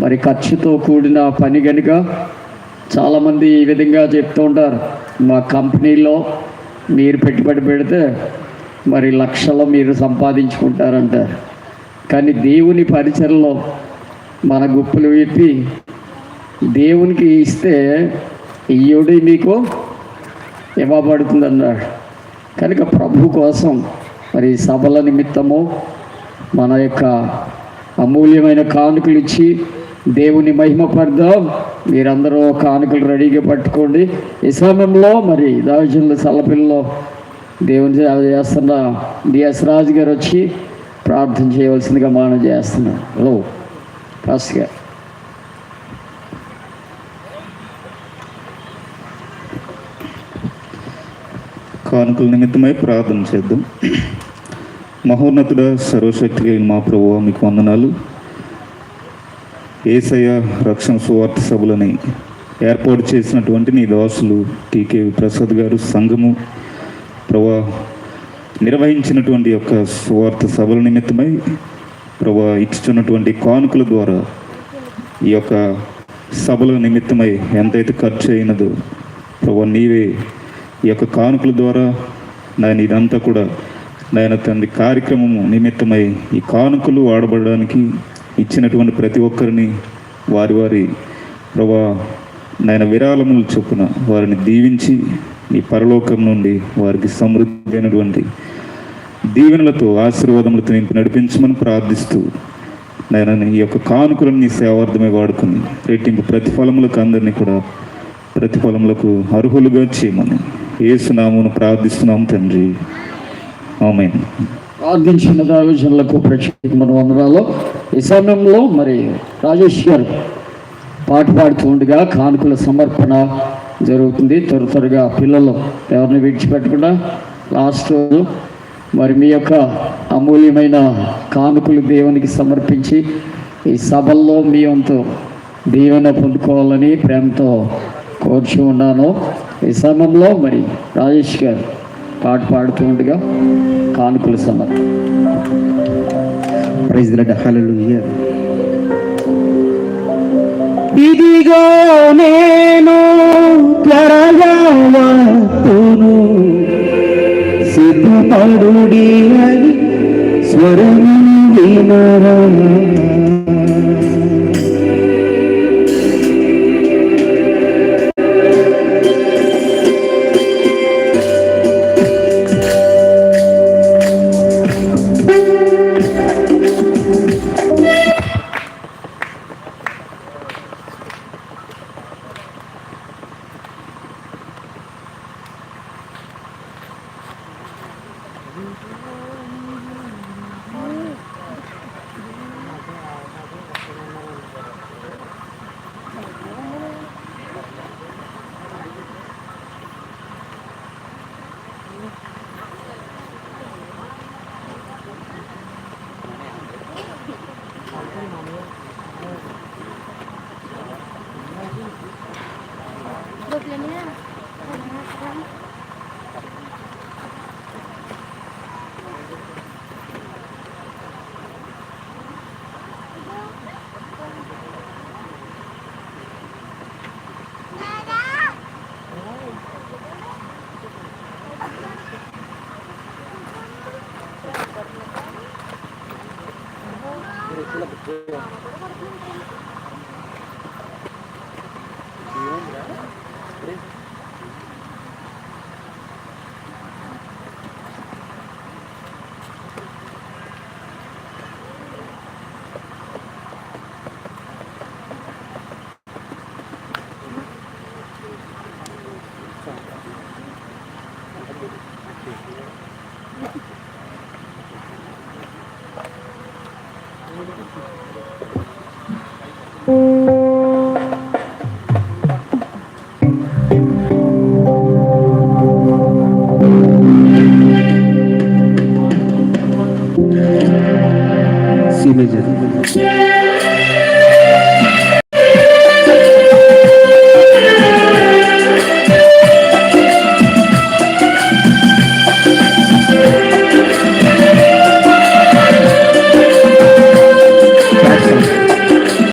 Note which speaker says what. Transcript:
Speaker 1: మరి ఖర్చుతో కూడిన పని కనుక చాలామంది ఈ విధంగా చెప్తూ ఉంటారు. మా కంపెనీలో మీరు పెట్టుబడి పెడితే మరి లక్షలు మీరు సంపాదించుకుంటారంటారు కానీ దేవుని పరిచయలో మన గుప్పులు విప్పి దేవునికి ఇస్తే ఇయ్యుడి మీకు ఇవ్వబడుతుందన్నాడు. కనుక ప్రభు కోసం మరి సభల నిమిత్తము మన యొక్క అమూల్యమైన కానుకలు ఇచ్చి దేవుని మహిమ పడదాం. మీరందరూ కానుకలు రెడీగా పట్టుకోండి. ఈ సమయంలో మరి దావజన్ల చల్లపిల్లలో దేవుని సేవ చేస్తున్న డిఎస్ రాజు గారు వచ్చి ప్రార్థన చేయవలసిందిగా మనం చేస్తున్నాం. హలో ఫస్ట్ గారు.
Speaker 2: కానుకల నిమిత్తమై ప్రార్థన చేద్దాం. మహోన్నతుడ సర్వశక్తి మా ప్రభు మీకు వందనాలు. ఏసయ్య రక్షణ సువార్త సభలని ఏర్పాటు చేసినటువంటి నీ దాసులు టీకే ప్రసాద్ గారు సంఘము ప్రభా నిర్వహించినటువంటి యొక్క సువార్త సభల నిమిత్తమై ప్రభా ఇచ్చుతున్నటువంటి కానుకల ద్వారా ఈ యొక్క సభల నిమిత్తమై ఎంతైతే ఖర్చు అయినదో ప్రభా నీవే ఈ యొక్క కానుకల ద్వారా నేను ఇదంతా కూడా నాయన తండ్రి కార్యక్రమము నిమిత్తమై ఈ కానుకలు వాడబడడానికి ఇచ్చినటువంటి ప్రతి ఒక్కరిని వారి వారి ప్రభా నాయన విరాళములు చొప్పున వారిని దీవించి నీ పరలోకం నుండి వారికి సమృద్ధి అయినటువంటి దీవెనలతో ఆశీర్వాదములతో నింపి నడిపించమని ప్రార్థిస్తూ నేను ఈ యొక్క కానుకలను నీ సేవార్థమే వాడుకుని రెట్టింపు ప్రతిఫలములకు అందరినీ కూడా ప్రతిఫలములకు అర్హులుగా చేయమని ఏసునామును ప్రార్థిస్తున్నాం తండ్రి. ఆమె
Speaker 1: ప్రార్థించిన దావిజనులకు ప్రత్యేకమైన వందనాలు. ఈ సమయంలో మరి రాజేష్ గారు పాట పాడుతూ ఉండగా కానుకల సమర్పణ జరుగుతుంది. త్వర త్వరగా పిల్లలు ఎవరిని విడిచిపెట్టకుండా లాస్ట్ రోజు మరి మీ యొక్క అమూల్యమైన కానుకలు దేవునికి సమర్పించి ఈ సభల్లో మీ వంతు దీవెన పొందుకోవాలని ప్రేమతో కోరుచు ఉన్నాను. ఈ సమయంలో మరి రాజేష్ గారు పాట పాడుతూ ఉండగా కానుకల సమర్పణ.
Speaker 3: ప్రైజ్ లార్డ్ హల్లెలూయా
Speaker 4: ఇదిగో నేను త్వరగా వస్తును సిద్ధపడుడి అని స్వరము వినరా. Mm-hmm. Thank you. Sino dyan?